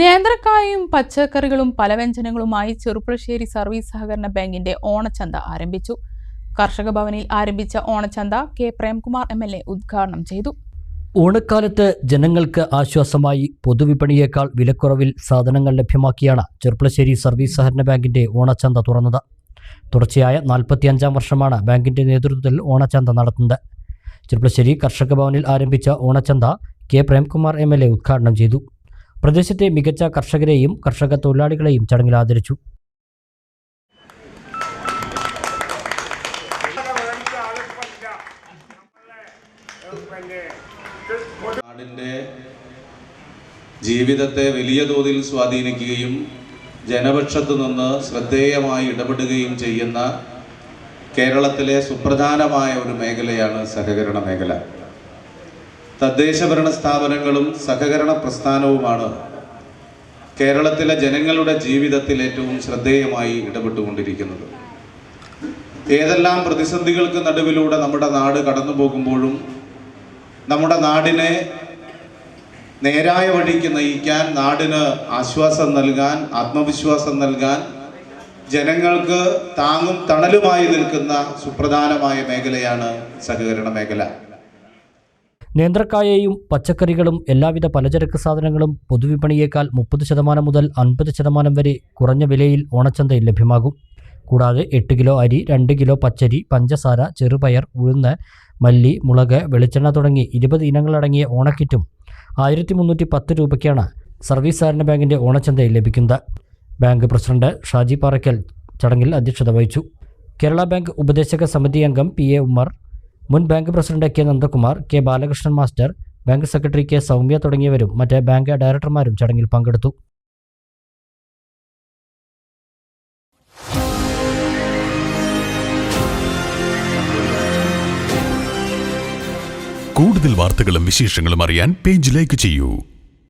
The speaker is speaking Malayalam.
നേന്ത്രക്കായയും പച്ചക്കറികളും പലവ്യഞ്ജനങ്ങളുമായി ചെറുപ്പുളശ്ശേരി സർവീസ് സഹകരണ ബാങ്കിന്റെ ഓണച്ചന്ത ആരംഭിച്ചു. കർഷക ഭവനിൽ ആരംഭിച്ച ഓണച്ചന്ത K. Premkumar M L A ഉദ്ഘാടനം ചെയ്തു. ഓണക്കാലത്ത് ജനങ്ങൾക്ക് ആശ്വാസമായി പൊതുവിപണിയേക്കാൾ വിലക്കുറവിൽ സാധനങ്ങൾ ലഭ്യമാക്കിയാണ് ചെർപ്പളശ്ശേരി സർവീസ് സഹകരണ ബാങ്കിന്റെ ഓണച്ചന്ത തുറന്നത്. തുടർച്ചയായ നാൽപ്പത്തിയഞ്ചാം വർഷമാണ് ബാങ്കിന്റെ നേതൃത്വത്തിൽ ഓണച്ചന്ത നടത്തുന്നത്. ചെർപ്പളശ്ശേരി കർഷക ഭവനിൽ ആരംഭിച്ച ഓണച്ചന്ത കെ. പ്രേംകുമാർ എ ഉദ്ഘാടനം ചെയ്തു. പ്രദേശത്തെ മികച്ച കർഷകരെയും കർഷക തൊഴിലാളികളെയും ചടങ്ങിൽ ആദരിച്ചു. ജീവിതത്തെ വലിയ തോതിൽ സ്വാധീനിക്കുകയും ജനപക്ഷത്തു നിന്ന് ശ്രദ്ധേയമായി ഇടപെടുകയും ചെയ്യുന്ന കേരളത്തിലെ സുപ്രധാനമായ ഒരു മേഖലയാണ് സഹകരണ മേഖല. തദ്ദേശഭരണ സ്ഥാപനങ്ങളും സഹകരണ പ്രസ്ഥാനവുമാണ് കേരളത്തിലെ ജനങ്ങളുടെ ജീവിതത്തിൽ ഏറ്റവും ശ്രദ്ധേയമായി ഇടപെട്ടുകൊണ്ടിരിക്കുന്നത്. ഏതെല്ലാം പ്രതിസന്ധികൾക്ക് നടുവിലൂടെ നമ്മുടെ നാട് കടന്നു പോകുമ്പോഴും നമ്മുടെ നാടിനെ നേരായ വഴിക്ക് നയിക്കാൻ നാടിന് ആശ്വാസം നൽകാൻ ആത്മവിശ്വാസം നൽകാൻ ജനങ്ങൾക്ക് താങ്ങും തണലുമായി നിൽക്കുന്ന സുപ്രധാനമായ മേഖലയാണ് സഹകരണ മേഖല. നേന്ത്രക്കായയും പച്ചക്കറികളും എല്ലാവിധ പലചരക്ക് സാധനങ്ങളും പൊതുവിപണിയേക്കാൾ മുപ്പത് ശതമാനം മുതൽ അൻപത് ശതമാനം വരെ കുറഞ്ഞ വിലയിൽ ഓണച്ചന്തയിൽ ലഭ്യമാകും. കൂടാതെ എട്ട് കിലോ അരി രണ്ട് കിലോ പച്ചരി പഞ്ചസാര ചെറുപയർ ഉഴുന്ന് മല്ലി മുളക് വെളിച്ചെണ്ണ തുടങ്ങി ഇരുപത് ഇനങ്ങളടങ്ങിയ ഓണക്കിറ്റും ആയിരത്തി മുന്നൂറ്റി പത്ത് രൂപയ്ക്കാണ് സർവീസ് സഹകരണ ബാങ്കിന്റെ ഓണച്ചന്തയിൽ ലഭിക്കുന്നത്. ബാങ്ക് പ്രസിഡന്റ് ഷാജി പാറയ്ക്കൽ ചടങ്ങിൽ അധ്യക്ഷത വഹിച്ചു. കേരള ബാങ്ക് ഉപദേശക സമിതി അംഗം പി എ ഉമ്മർ മുൻ bank president K Nandakumar K Balakrishnan master bank secretary K Soumya തുടങ്ങിയവരും മറ്റ് ബാങ്ക് ഡയറക്ടർമാരും ചടങ്ങിൽ പങ്കെടുത്തു. കൂടുതൽ വാർത്തകളും വിശേഷങ്ങളും അറിയാൻ പേജ് ലൈക്ക് ചെയ്യൂ.